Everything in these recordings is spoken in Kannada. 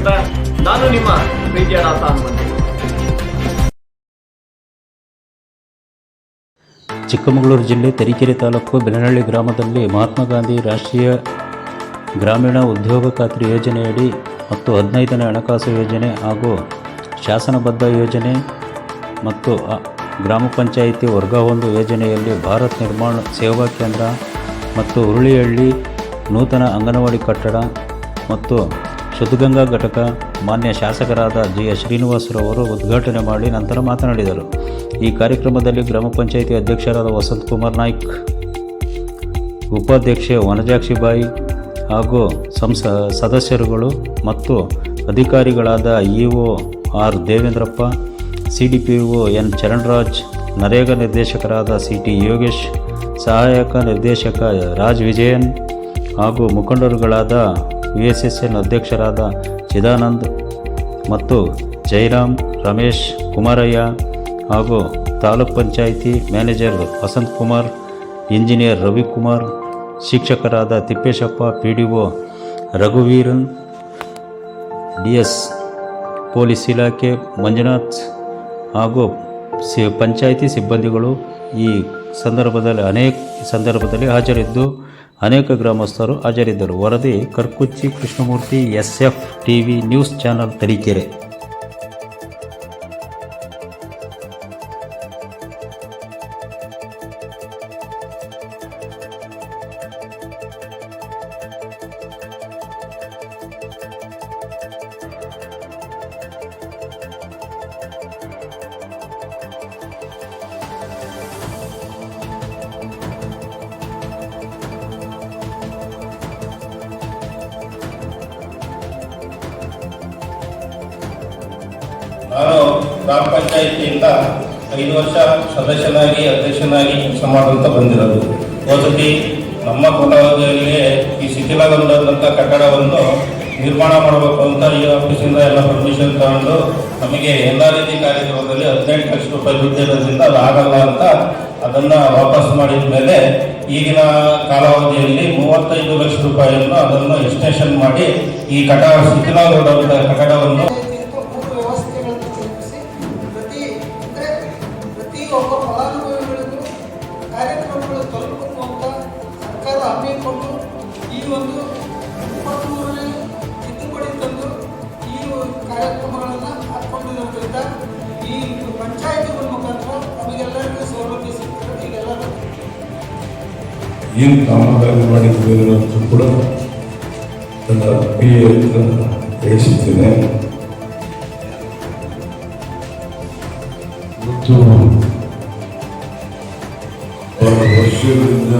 ನಾನು ನಿಮ್ಮ ಪ್ರೀತಿಯ ದಾಸ ಚಿಕ್ಕಮಗಳೂರು ಜಿಲ್ಲೆ ತರೀಕೆರೆ ತಾಲೂಕು ಬೆನಹಳ್ಳಿ ಗ್ರಾಮದಲ್ಲಿ ಮಹಾತ್ಮ ಗಾಂಧಿ ರಾಷ್ಟ್ರೀಯ ಗ್ರಾಮೀಣ ಉದ್ಯೋಗ ಖಾತ್ರಿ ಯೋಜನೆಯಡಿ ಮತ್ತು ಹದಿನೈದನೇ ಹಣಕಾಸು ಯೋಜನೆ ಹಾಗೂ ಶಾಸನಬದ್ಧ ಯೋಜನೆ ಮತ್ತು ಗ್ರಾಮ ಪಂಚಾಯಿತಿ ವರ್ಗ ಒಂದು ಯೋಜನೆಯಲ್ಲಿ ಭಾರತ್ ನಿರ್ಮಾಣ ಸೇವಾ ಕೇಂದ್ರ ಮತ್ತು ಹುರುಳಿಹಳ್ಳಿ ನೂತನ ಅಂಗನವಾಡಿ ಕಟ್ಟಡ ಮತ್ತು ಶುದ್ಧಗಂಗಾ ಘಟಕ ಮಾನ್ಯ ಶಾಸಕರಾದ ಜಿ ಎಸ್ ಶ್ರೀನಿವಾಸರವರು ಉದ್ಘಾಟನೆ ಮಾಡಿ ನಂತರ ಮಾತನಾಡಿದರು. ಈ ಕಾರ್ಯಕ್ರಮದಲ್ಲಿ ಗ್ರಾಮ ಪಂಚಾಯಿತಿ ಅಧ್ಯಕ್ಷರಾದ ವಸಂತ್ ಕುಮಾರ್ ನಾಯ್ಕ್, ಉಪಾಧ್ಯಕ್ಷೆ ವನಜಾಕ್ಷಿಬಾಯಿ ಹಾಗೂ ಸಂಸ, ಸದಸ್ಯರುಗಳು ಮತ್ತು ಅಧಿಕಾರಿಗಳಾದ EO R Devendrappa, C D P O N Charanraj, NREGA ನಿರ್ದೇಶಕರಾದ ಸಿ ಟಿ ಯೋಗೇಶ್, ಸಹಾಯಕ ನಿರ್ದೇಶಕ ರಾಜ್ ವಿಜಯನ್ ಹಾಗೂ ಮುಖಂಡರುಗಳಾದ ಎನ್ ಅಧ್ಯಕ್ಷರಾದ ಚಿದಾನಂದ್ ಮತ್ತು ಜೈರಾಮ್, ರಮೇಶ್ ಕುಮಾರಯ್ಯ ಹಾಗೂ ತಾಲೂಕ್ ಪಂಚಾಯಿತಿ ಮ್ಯಾನೇಜರ್ ವಸಂತ್ ಕುಮಾರ್, ಇಂಜಿನಿಯರ್ ರವಿಕುಮಾರ್, ಶಿಕ್ಷಕರಾದ Thippeshappa P D O Raghuveeran D S police ಇಲಾಖೆ ಮಂಜುನಾಥ್ ಹಾಗೂ ಸಿ, ಪಂಚಾಯಿತಿ ಸಿಬ್ಬಂದಿಗಳು ಈ ಸಂದರ್ಭದಲ್ಲಿ ಅನೇಕ ಸಂದರ್ಭದಲ್ಲಿ ಹಾಜರಿದ್ದು ಅನೇಕ ಗ್ರಾಮಸ್ಥರು ಹಾಜರಿದ್ದರು. ವರದಿ Karkuchi Krishnamurthy S F T V news channel Tarikere. ನಾನು ಗ್ರಾಮ ಪಂಚಾಯಿತಿಯಿಂದ ಐದು ವರ್ಷ ಸದಸ್ಯನಾಗಿ, ಅಧ್ಯಕ್ಷನಾಗಿ ಕೆಲಸ ಮಾಡುವಂತ ಬಂದಿರೋದು. ವಸತಿ ನಮ್ಮ ಕೊಡಗಿಯಲ್ಲಿ ಈ ಶಿಥಿಲಗೊಂಡಂಥ ಕಟ್ಟಡವನ್ನು ನಿರ್ಮಾಣ ಮಾಡಬೇಕು ಅಂತ ಈ ಆಫೀಸಿಂದ ಎಲ್ಲ ಪರ್ಮಿಷನ್ ತಗೊಂಡು ನಮಗೆ ಎಲ್ಲ ರೀತಿ ಕಾರ್ಯಕ್ರಮದಲ್ಲಿ ಹದಿನೆಂಟು ಲಕ್ಷ ರೂಪಾಯಿ ದುಡ್ಡು ಇರೋದ್ರಿಂದ ಅದು ಆಗಲ್ಲ ಅಂತ ಅದನ್ನ ವಾಪಸ್ ಮಾಡಿದ ಮೇಲೆ ಈಗಿನ ಕಾಲಾವಧಿಯಲ್ಲಿ ಮೂವತ್ತೈದು ಲಕ್ಷ ರೂಪಾಯಿಯನ್ನು ಅದನ್ನು ಎಕ್ಸ್ಟೆನ್ಷನ್ ಮಾಡಿ ಈ ಕಟ್ಟಡ ಶಿಥಿಲಗೊಂಡಂಥ ಕಟ್ಟಡವನ್ನು ಒಂದು ಇಪ್ಪತ್ತ್ಮೂರನೇ ತಿದ್ದುಪಡಿ ತಂದು ಈ ಕಾರ್ಯಕ್ರಮಗಳನ್ನು ಹಾಕೊಂಡಿರೋದ್ರಿಂದ ಈ ಪಂಚಾಯತಿಗಳ ಮುಖಾಂತರ ನಮಗೆಲ್ಲರಿಗೂ ಸೌಲಭ್ಯ ಸಿಗ್ತದೆ ಏನು ಕಾಮಗಾರಿ ಮಾಡಿದ್ದೇವೆ ಅಂತ ಕೂಡ ನನ್ನ ಪಿ ಮತ್ತು ವರ್ಷಗಳಿಂದ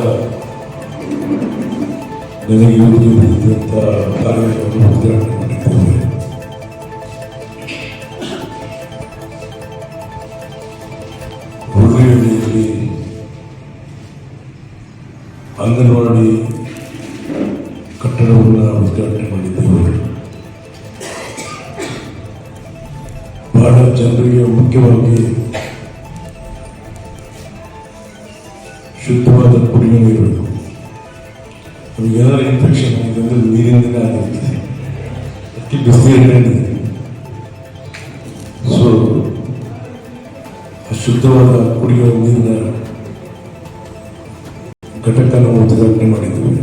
ನನಗೆ ಇವತ್ತು ಬಿದ್ದಂಥ ಕಾರ್ಯವನ್ನು ಉದ್ಘಾಟನೆ ಮಾಡಿದ್ದೇವೆ ಹುರುಳಿಹಳ್ಳಿಯಲ್ಲಿ ಅಂಗನವಾಡಿ ಕಟ್ಟಡವನ್ನು ಉದ್ಘಾಟನೆ ಮಾಡಿದ್ದೇವೆ ಬಹಳ ಜನರಿಗೆ ಮುಖ್ಯವಾಗಿ ಶುದ್ಧವಾದ ಕುಡಿಯುವ ನೀರು ನಮಗೆ ಏನಾದ್ರು ಇನ್ಫೆಕ್ಷನ್ ಅಂದರೆ ನೀರಿನಿಂದ ಆಗಿರ್ತದೆ ಅದಕ್ಕೆ ಸೊ ಶುದ್ಧವಾದ ಕುಡಿಯುವ ನೀರಿನ ಘಟಕನ ಉದ್ಘಾಟನೆ ಮಾಡಿದ್ದೇವೆ